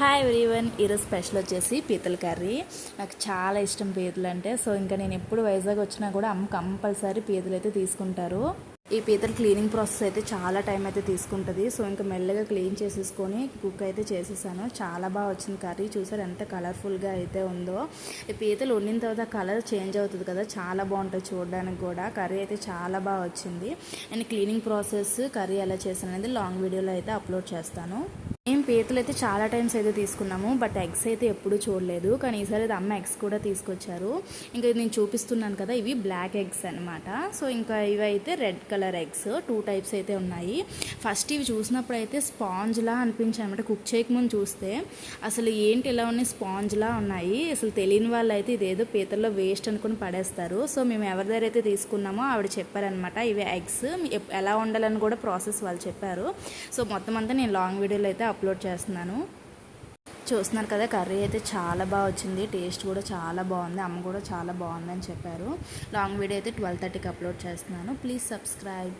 Hi everyone ఈరోజు special వచ్చేసి పీతల కర్రీ. నాకు చాలా ఇష్టం పీతలు అంటే. సో ఇంకా నేను ఎప్పుడు వైజాగ్ వచ్చినా కూడా అమ్మ కంపల్సరీ పీతలు అయితే తీసుకుంటారు. ఈ పీతలు క్లీనింగ్ ప్రాసెస్ అయితే చాలా టైం అయితే తీసుకుంటుంది. సో ఇంకా మెల్లగా క్లీన్ చేసేసుకొని కుక్ అయితే చేసేసాను. చాలా బాగా వచ్చింది కర్రీ. చూసారు ఎంత కలర్ఫుల్గా అయితే ఉందో. ఈ పీతలు వండిన తర్వాత కలర్ చేంజ్ అవుతుంది కదా. చాలా బాగుంటుంది చూడడానికి కూడా. కర్రీ అయితే చాలా బాగా వచ్చింది. నేను క్లీనింగ్ ప్రాసెస్ కర్రీ ఎలా చేశాను అనేది లాంగ్ వీడియోలో అయితే అప్లోడ్ చేస్తాను. మేము పీతలు అయితే చాలా టైమ్స్ అయితే తీసుకున్నాము బట్ ఎగ్స్ అయితే ఎప్పుడూ చూడలేదు. కానీ ఈసారి అయితే అమ్మ ఎగ్స్ కూడా తీసుకొచ్చారు. ఇంకా ఇది నేను చూపిస్తున్నాను కదా ఇవి బ్లాక్ ఎగ్స్ అనమాట సో ఇంకా ఇవి అయితే red colour eggs two types అయితే ఉన్నాయి. ఫస్ట్ ఇవి చూసినప్పుడు అయితే స్పాంజ్లా అనిపించాయి అనమాట కుక్ చేయకముందు చూస్తే అసలు ఏంటి ఇలా ఉన్నాయి స్పాంజ్లా ఉన్నాయి? అసలు తెలియని వాళ్ళు అయితే ఇదేదో పీతల్లో వేస్ట్ అనుకుని పడేస్తారు. సో మేము ఎవరి దగ్గర అయితే తీసుకున్నామో ఆవిడ చెప్పారనమాట ఇవి ఎగ్స్ ఎలా ఉండాలని కూడా ప్రాసెస్ వాళ్ళు చెప్పారు. సో మొత్తం అంతా నేను లాంగ్ వీడియోలో అయితే అప్లోడ్ చేస్తున్నాను. చూస్తున్నారు కదా కర్రీ అయితే చాలా బాగా వచ్చింది. టేస్ట్ కూడా చాలా బాగుంది. అమ్మ కూడా చాలా బాగుందని చెప్పారు. లాంగ్ వీడియో అయితే ట్వెల్వ్ థర్టీకి అప్లోడ్ చేస్తున్నాను. Please subscribe.